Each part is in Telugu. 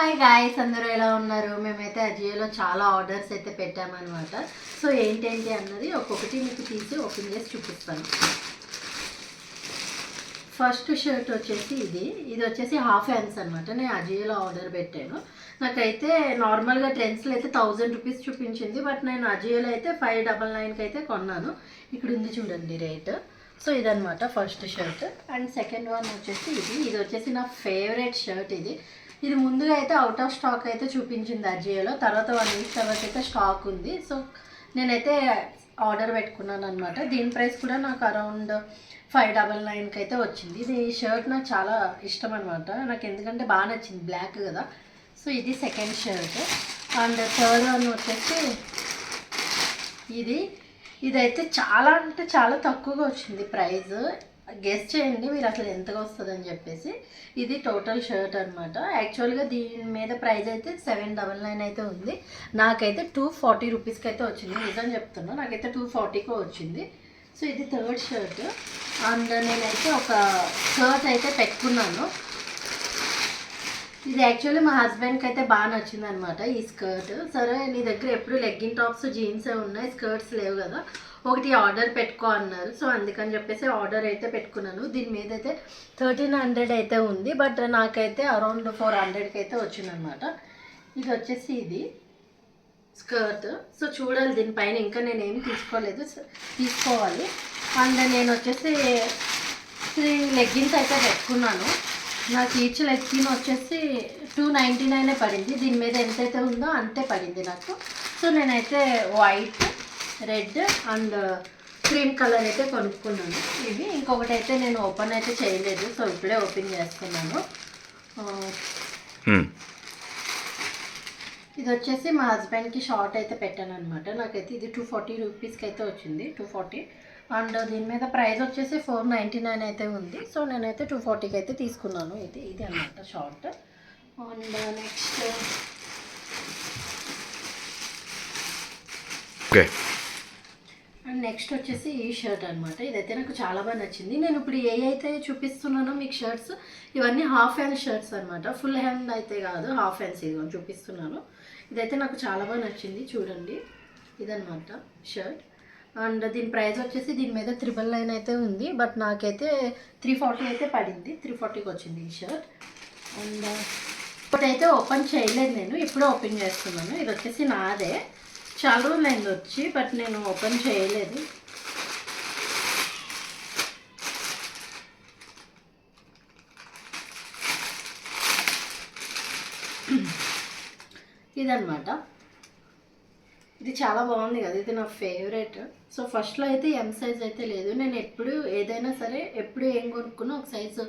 హాయ్ గాయస్ అందరూ ఎలా ఉన్నారు? మేమైతే అజియోలో చాలా ఆర్డర్స్ అయితే పెట్టామన్నమాట. సో ఏంటేంటి అన్నది ఒక్కొక్కటి మీకు తీసి ఓపెన్ చేసి చూపిస్తాను. ఫస్ట్ షర్ట్ వచ్చేసి ఇది. ఇది వచ్చేసి హాఫ్ హ్యాండ్స్ అనమాట నేను అజియోలో ఆర్డర్ పెట్టాను. నాకైతే నార్మల్గా ట్రెండ్స్లో అయితే థౌజండ్ రూపీస్ చూపించింది. బట్ నేను అజియోలో అయితే ఫైవ్ డబల్ నైన్కి అయితే కొన్నాను. ఇక్కడ ఉంది చూడండి రేట్ సో ఇదనమాట first shirt and second one వచ్చేసి ఇది. ఇది వచ్చేసి నా ఫేవరెట్ షర్ట్ ఇది. ఇది ముందుగా అయితే అవుట్ ఆఫ్ స్టాక్ అయితే చూపించింది అజియోలో. తర్వాత వన్ వీక్ తర్వాత అయితే స్టాక్ ఉంది. సో నేనైతే ఆర్డర్ పెట్టుకున్నాను అనమాట దీని ప్రైస్ కూడా నాకు అరౌండ్ ఫైవ్ డబల్ నైన్కి అయితే వచ్చింది. ఇది షర్ట్ నాకు చాలా ఇష్టం అనమాట నాకు ఎందుకంటే బాగా నచ్చింది బ్లాక్ కదా. సో ఇది second shirt and third one వచ్చేసి ఇది. ఇదైతే చాలా అంటే చాలా తక్కువగా వచ్చింది ప్రైస్ గెస్ చేయండి మీరు అసలు ఎంతగా వస్తుంది అని చెప్పేసి. ఇది టోటల్ షర్ట్ అనమాట యాక్చువల్గా దీని మీద ప్రైస్ అయితే సెవెన్ డబల్ నైన్ అయితే ఉంది. నాకైతే టూ ఫార్టీ రూపీస్కి అయితే వచ్చింది. నిజం చెప్తున్నా నాకైతే టూ ఫార్టీకి వచ్చింది. సో ఇది థర్డ్ షర్ట్ అండ్ నేనైతే ఒక షర్ట్ అయితే పెట్టుకున్నాను. ఇది యాక్చువల్లీ మా హస్బెండ్కి అయితే బాగా నచ్చింది అనమాట ఈ స్కర్ట్ సరే నీ దగ్గర ఎప్పుడు లెగ్గింగ్ టాప్స్ జీన్సే ఉన్నాయి? స్కర్ట్స్ లేవు కదా. ఒకటి ఆర్డర్ పెట్టుకో అన్నారు. సో అందుకని చెప్పేసి ఆర్డర్ అయితే పెట్టుకున్నాను. దీని మీద అయితే థర్టీన్ హండ్రెడ్ అయితే ఉంది. బట్ నాకైతే అరౌండ్ ఫోర్ హండ్రెడ్కి అయితే వచ్చిందనమాట ఇది వచ్చేసి ఇది స్కర్ట్ సో చూడాలి దీనిపైన ఇంకా నేను ఏమి తీసుకోలేదు. తీసుకోవాలి. అండ్ నేను వచ్చేసి త్రీ లెగ్గిన్స్ అయితే పెట్టుకున్నాను. నాకు ఈచ్ లెగ్గిన్ వచ్చేసి టూ నైంటీ నైనే పడింది. దీని మీద ఎంతైతే ఉందో అంతే పడింది నాకు. సో నేనైతే white red and cream colour అయితే కొనుక్కున్నాను. ఇవి ఇంకొకటి అయితే నేను ఓపెన్ అయితే చేయలేదు. సో ఇప్పుడే ఓపెన్ చేస్తున్నాను. ఇది వచ్చేసి మా హస్బెండ్కి షార్ట్ అయితే పెట్టాను అనమాట నాకైతే ఇది టూ ఫార్టీ రూపీస్కి అయితే వచ్చింది. టూ ఫార్టీ అండ్ దీని మీద ప్రైస్ వచ్చేసి ఫోర్ నైంటీ నైన్ అయితే ఉంది. సో నేనైతే టూ ఫార్టీకి అయితే తీసుకున్నాను. ఇది ఇది అనమాట short. And next okay. And next వచ్చేసి ఈ షర్ట్ అనమాట ఇదైతే నాకు చాలా బాగా నచ్చింది. నేను ఇప్పుడు ఏ అయితే చూపిస్తున్నానో మీకు షర్ట్స్ ఇవన్నీ హాఫ్ హ్యాండ్ షర్ట్స్ అనమాట ఫుల్ హ్యాండ్ అయితే కాదు హాఫ్ హ్యాండ్స్ ఇది చూపిస్తున్నాను. ఇదైతే నాకు చాలా బాగా నచ్చింది. చూడండి. ఇదనమాట షర్ట్. అండ్ దీని ప్రైస్ వచ్చేసి దీని మీద త్రిబుల్ నైన్ అయితే ఉంది. బట్ నాకైతే త్రీ ఫార్టీ అయితే పడింది. త్రీ ఫార్టీకి వచ్చింది ఈ షర్ట్. అండ్ ఇప్పుడైతే ఓపెన్ చేయలేదు నేను. ఇప్పుడే ఓపెన్ చేస్తున్నాను. ఇది వచ్చేసి నాదే. చాలా రోజులైంది వచ్చి బట్ నేను ఓపెన్ చేయలేదు. ఇదనమాట ఇది చాలా బాగుంది కదా ఇది నా ఫేవరెట్ సో ఫస్ట్లో అయితే ఎం సైజ్ అయితే లేదు. నేను ఎప్పుడు ఏదైనా సరే ఎప్పుడు ఏం కొనుక్కున్నా ఒక సైజు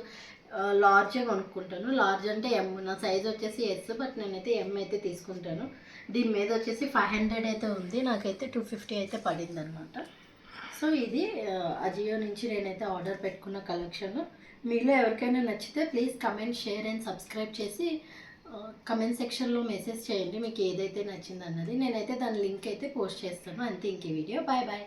లార్జే కొనుక్కుంటాను. లార్జ్ అంటే ఎం నా సైజ్ వచ్చేసి ఎస్ బట్ నేనైతే ఎం అయితే తీసుకుంటాను. దీని మీద వచ్చేసి ఫైవ్ హండ్రెడ్ అయితే ఉంది. నాకైతే టూ ఫిఫ్టీ అయితే పడింది అనమాట సో ఇది అజియో నుంచి నేనైతే ఆర్డర్ పెట్టుకున్న కలెక్షన్ మీలో ఎవరికైనా నచ్చితే please comment share and subscribe చేసి కమెంట్ సెక్షన్లో మెసేజ్ చేయండి మీకు ఏదైతే నచ్చింది అన్నది నేనైతే దాని లింక్ అయితే పోస్ట్ చేస్తాను. అంతే ఇంక వీడియో బాయ్ బాయ్